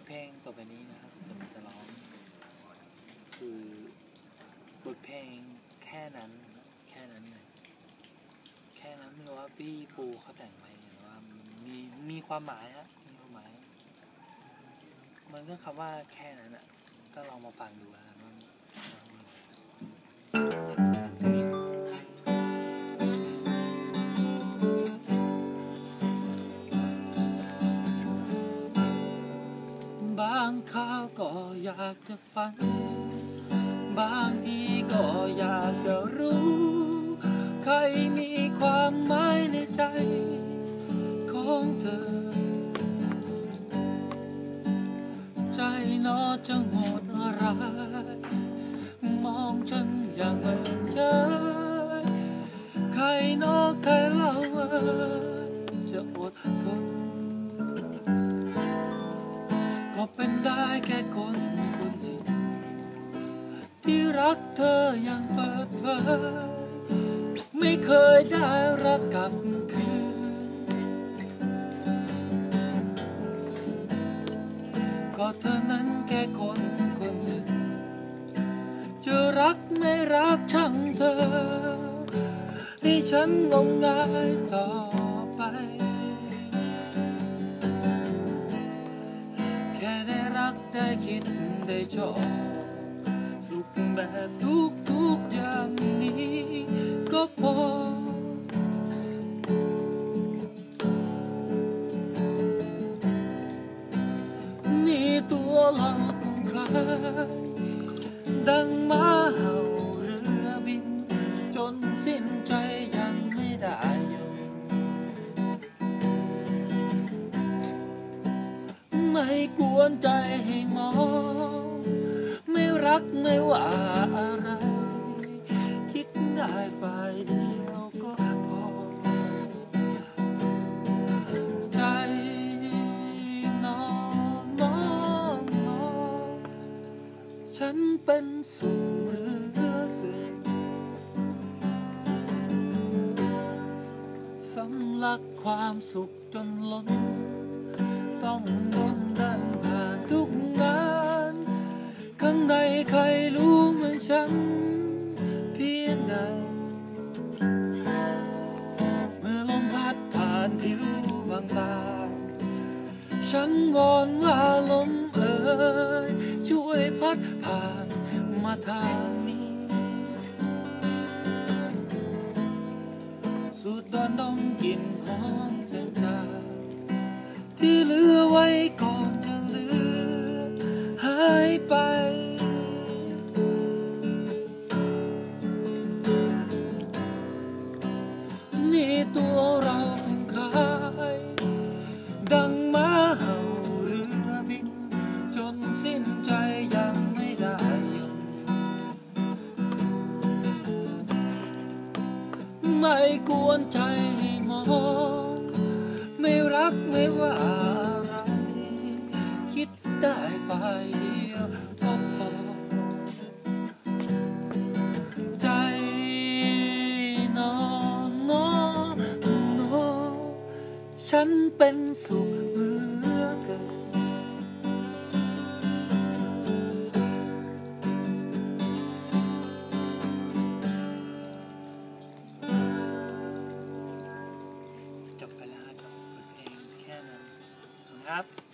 ทเพลงต่อไปนี้นะครับเดี๋ยวมันจะร้อง คือบทเพลงแค่นั้น แค่นั้นเลยแค่นั้นไม่รู้ว่าพี่ปูเขาแต่งไหมหรือว่ามีมีความหมายฮะมีความหมาย มันก็คำว่าแค่นั้นอะ ก็ลองมาฟังดูนะครับางคราวก็อยากจะฝันบางทีก็อยากจะรู้ ใครมีความหมายในใจ ของเธอ ใจนอจะโหดร้ายมองฉันอย่างเหมือนเจอใครนอใครเล่าว่าจะอดทน แค่คนคนหนึ่งที่รักเธออย่างเปิดเผยไม่เคยได้รักกลับคืนก็เธอนั้นแค่คนคนหนึ่งจะรักไม่รักช่างเธอให้ฉันงมงายต่อไป ได้รักได้คิดได้ชอบสุขแบบทุกทุกๆอย่างนี้ก็พอ นี่ตัวเราคงคล้ายดังม้ ไม่กวนใจให้มอง ไม่รักไม่ว่าอะไร คิดได้ฝ่ายเดียวก็พอ ใจน้องน้องน้องฉันเป็นสุขเหลือเกินสำลักความสุขจนล้น ต้องบนดันผ่านทุกงาน ข้างในใครรู้เหมือนฉันเพียงใด เมื่อลมพัดผ่านผิวบางตาฉันวอนว่าลมเอ่ยช่วยพัดผ่านมาทางนี้ สูดดอนดมกลิ่นหอม ไม่กวนใจให้มอง ไม่รักไม่ว่าอะไร คิดได้ฝ่ายเดียวก็พอใจนอนนอนนอนฉันเป็นสุข ครับ